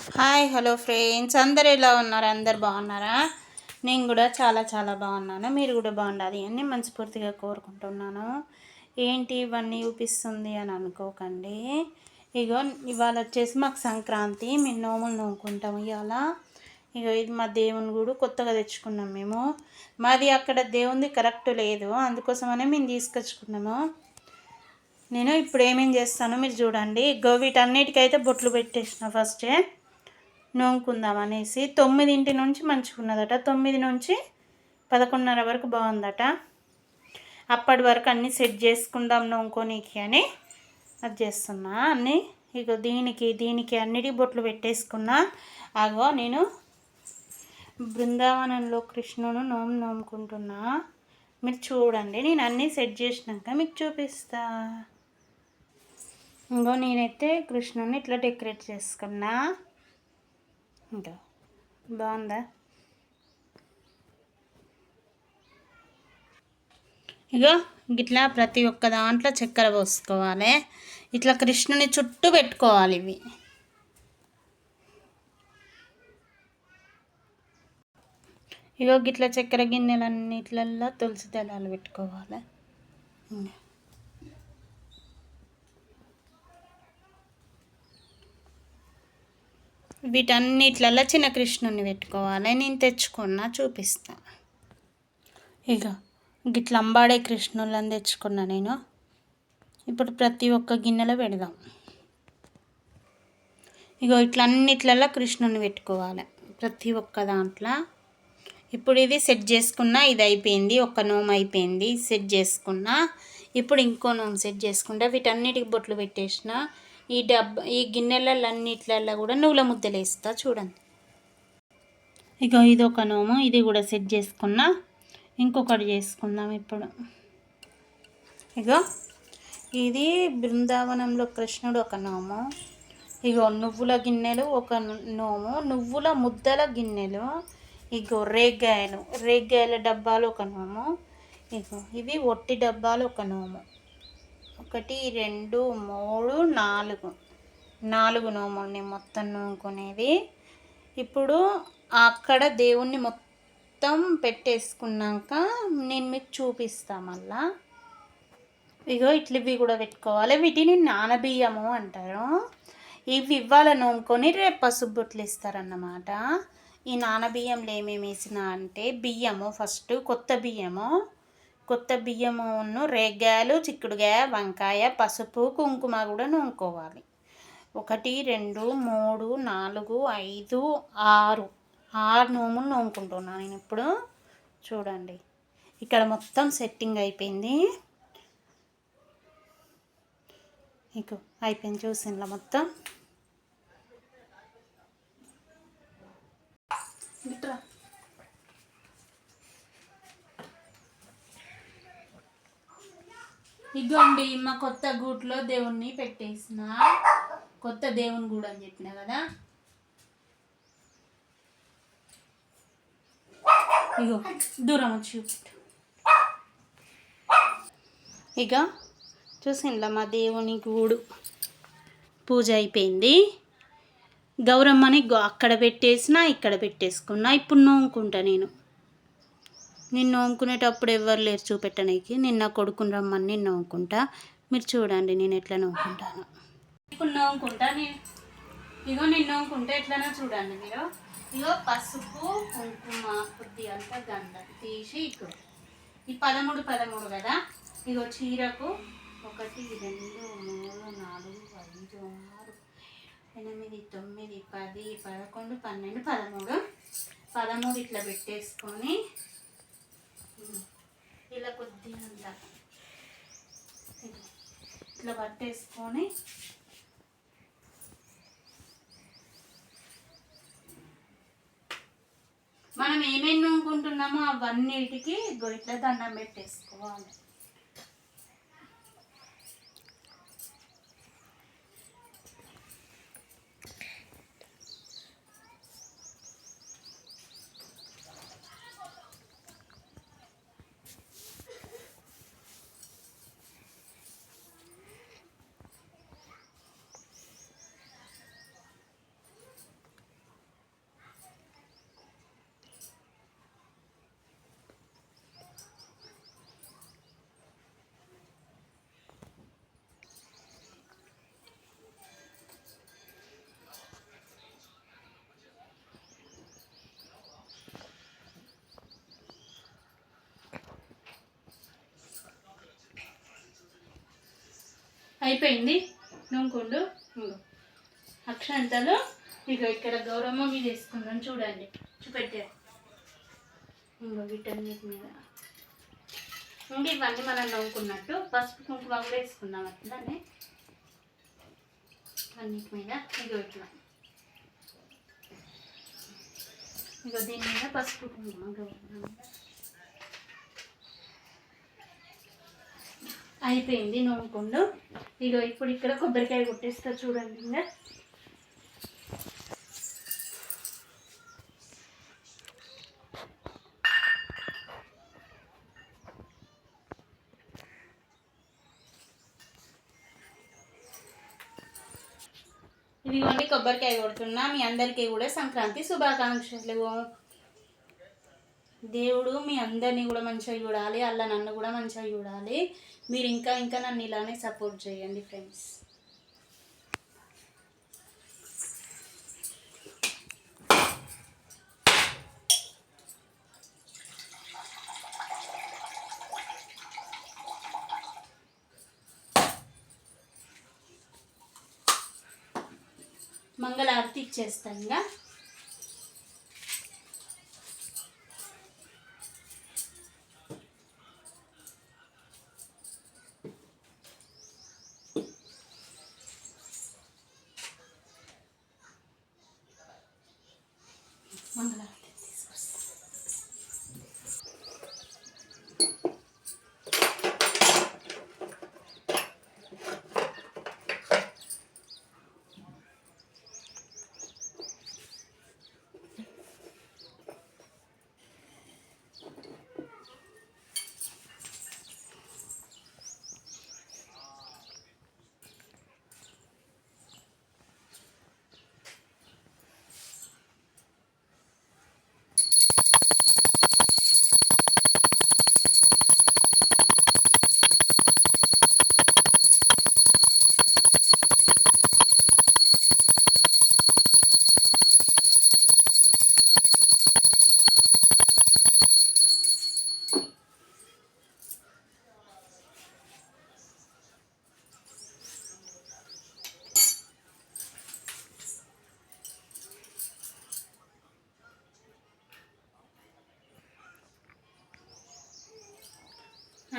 Hi hello friends అందరు ఎలా ఉన్నారు? అందరు బాగున్నారా? నేను కూడా చాలా చాలా బాగున్నాను. మీరు కూడా బాగుండాలి అని మనస్ఫూర్తిగా కోరుకుంటున్నాను. ఏంటి ఇవన్నీ చూపిస్తుంది అని అనుకోకండి. ఇగో ఇవాళ వచ్చేసి మాకు సంక్రాంతి. మేము నోములు నోముకుంటాం ఇవాళ. ఇగో ఇది మా దేవుని గుడి. కొత్తగా తెచ్చుకున్నాం మేము. మాది అక్కడ దేవుంది కరెక్ట్ లేదు. అందుకోసమనే మేము తీసుకొచ్చుకున్నాము. నేను ఇప్పుడు ఏమేం చేస్తానో మీరు చూడండి. గో వీటన్నిటికైతే బొట్లు పెట్టేసిన ఫస్టే నోముకుందాం అనేసి తొమ్మిదింటి నుంచి మంచుకున్నదట తొమ్మిది నుంచి పదకొండున్నర వరకు బాగుందట అప్పటి వరకు అన్నీ సెట్ చేసుకుందాం నోముకోనీకి అని అది చేస్తున్నా. అన్నీ ఇగో దీనికి దీనికి అన్నిటి బొట్లు పెట్టేసుకున్నా. అగో నేను బృందావనంలో కృష్ణును నోము నోముకుంటున్నా మీరు చూడండి నేను అన్నీ సెట్ చేసినాక మీకు చూపిస్తా. ఇంకో నేనైతే కృష్ణుని ఇట్లా డెకరేట్ చేసుకున్నా. ఇంకా బాగుందా? ఇగో ఇట్లా ప్రతి ఒక్క దాంట్లో చక్కెర పోసుకోవాలి. ఇట్లా కృష్ణుని చుట్టూ పెట్టుకోవాలి ఇవి. ఇగో గిట్ల చక్కెర గిన్నెలన్నిట్లల్లో తులసి దళాలు పెట్టుకోవాలి. వీటన్నిట్లలో చిన్న కృష్ణుని పెట్టుకోవాలి. నేను తెచ్చుకున్నా చూపిస్తా. ఇక గిట్ల అంబాడే కృష్ణులను తెచ్చుకున్నా నేను. ఇప్పుడు ప్రతి ఒక్క గిన్నెలో పెడదాం. ఇగో ఇట్లా అన్నిట్లలో కృష్ణుని పెట్టుకోవాలి. ప్రతి ఒక్క దాంట్లో. ఇప్పుడు ఇది సెట్ చేసుకున్నా ఇది అయిపోయింది. ఒక నోమ్ అయిపోయింది సెట్ చేసుకున్నా. ఇప్పుడు ఇంకో నోమ్ సెట్ చేసుకుంటా. వీటన్నిటికి బొట్లు పెట్టేసిన. ఈ డబ్బా ఈ గిన్నెలన్నిట్లలో కూడా నువ్వుల ముద్దలు వేస్తా చూడండి. ఇక ఇది ఒక నోము ఇది కూడా సెట్ చేసుకున్నా. ఇంకొకటి చేసుకుందాం ఇప్పుడు. ఇగో ఇది బృందావనంలో కృష్ణుడు ఒక నోము. ఇగో నువ్వుల గిన్నెలు ఒక నోము నువ్వుల ముద్దల గిన్నెలు ఇగో రేగ్గాయలు రేగ్గాయల డబ్బాలు ఒక నోము ఇగో ఇవి ఒట్టి డబ్బాలు ఒక నోము. ఒకటి రెండు మూడు నాలుగు. నాలుగు నోముల్ని మొత్తం నూనుకునేది ఇప్పుడు అక్కడ దేవుణ్ణి మొత్తం పెట్టేసుకున్నాక నేను మీకు చూపిస్తా మళ్ళా. ఇగో ఇట్లివి కూడా పెట్టుకోవాలి. వీటిని నానబియ్యము అంటారు. ఇవి ఇవ్వాల నూముకొని రేపు పసుబొట్లు ఇస్తారన్నమాట. ఈ నానబియ్యంలో ఏమేమి వేసిన అంటే బియ్యము ఫస్ట్ కొత్త బియ్యము కొత్త బియ్యమును రేగ్గాయలు చిక్కుడుగాయ వంకాయ పసుపు కుంకుమ కూడా నూనుకోవాలి ఒకటి రెండు మూడు నాలుగు ఐదు ఆరు. ఆరు నూములు నూముకుంటున్నాను నేను ఇప్పుడు. చూడండి. ఇక్కడ మొత్తం సెట్టింగ్ అయిపోయింది. ఇక అయిపోయింది చూసిండ్లా మొత్తం. ఇగోండి మా కొత్త గూట్లో దేవుణ్ణి పెట్టేసిన. కొత్త దేవుని గూడు అని చెప్పిన కదా. ఇగో దూరం వచ్చి ఇక చూసిండ్లా మా దేవుని గూడు. పూజ అయిపోయింది. గౌరమ్మని అక్కడ పెట్టేసిన ఇక్కడ పెట్టేసుకున్నా. ఇప్పుడు నోముకుంటా నేను. నిన్ను నోముకునేటప్పుడు ఎవరు లేరు చూపెట్టడానికి నిన్న కొడుకుని రమ్మని నేను నవ్వుకుంటా మీరు చూడండి నేను ఎట్లా నవ్వుకుంటాను ఇప్పుడు నవ్వుకుంటా నేను ఇగో నేను నవ్వుకుంటే ఎట్లనో చూడండి మీరు. ఇగో పసుపు కుంకుమ కొద్ది అంతా గంధం తీసి ఇక్కడ ఈ పదమూడు పదమూడు కదా? ఇగో చీరకు ఒకటి రెండు మూడు నాలుగు ఐదు ఆరు ఎనిమిది తొమ్మిది పది పదకొండు పన్నెండు పదమూడు. పదమూడు ఇట్లా పెట్టేసుకొని ఇలా కొద్దిగా అంతా. ఇట్లా పట్టేసుకొని మనం ఏమేమి నూనుకుంటున్నామో అవన్నీటికి ఇట్లా దండం పెట్టేసుకోవాలి. అయిపోయింది. నూనెకుండు అక్షంతలో అక్షంతలు ఇక ఇక్కడ గౌరమ్మ మీద వేసుకుందాం చూడండి. చూపెట్టే. ఇంకో వీటన్నిటి మీద. ఇంకా ఇవన్నీ మనం నవ్వుకున్నట్టు పసుపు కుంకుమ కూడా వేసుకుందాం అట్లానే అన్నిటి మీద ఇగో ఇట్లా. ఇగో దీని మీద పసుపు కుంకుమ గౌరమ్మ. అయిపోయింది నూనెకుండు ఇగో ఇప్పుడు ఇక్కడ కొబ్బరికాయ కొట్టేస్తా చూడండి ఇంకా ఇదిగోండి కొబ్బరికాయ కొడుతున్నా. మీ అందరికీ కూడా సంక్రాంతి శుభాకాంక్షలు. దేవుడు మీ అందరినీ కూడా మంచిగా చూడాలి అలా నన్ను కూడా మంచిగా చూడాలి. మీరు ఇంకా ఇంకా నన్ను ఇలానే సపోర్ట్ చేయండి ఫ్రెండ్స్ మంగళారతి ఇచ్చేస్తాం ఇంకా. మంగళారతి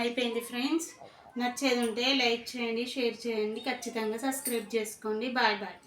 అయిపోయింది ఫ్రెండ్స్. నచ్చేది ఉంటే లైక్ చేయండి షేర్ చేయండి. ఖచ్చితంగా సబ్స్క్రైబ్ చేసుకోండి. Bye bye.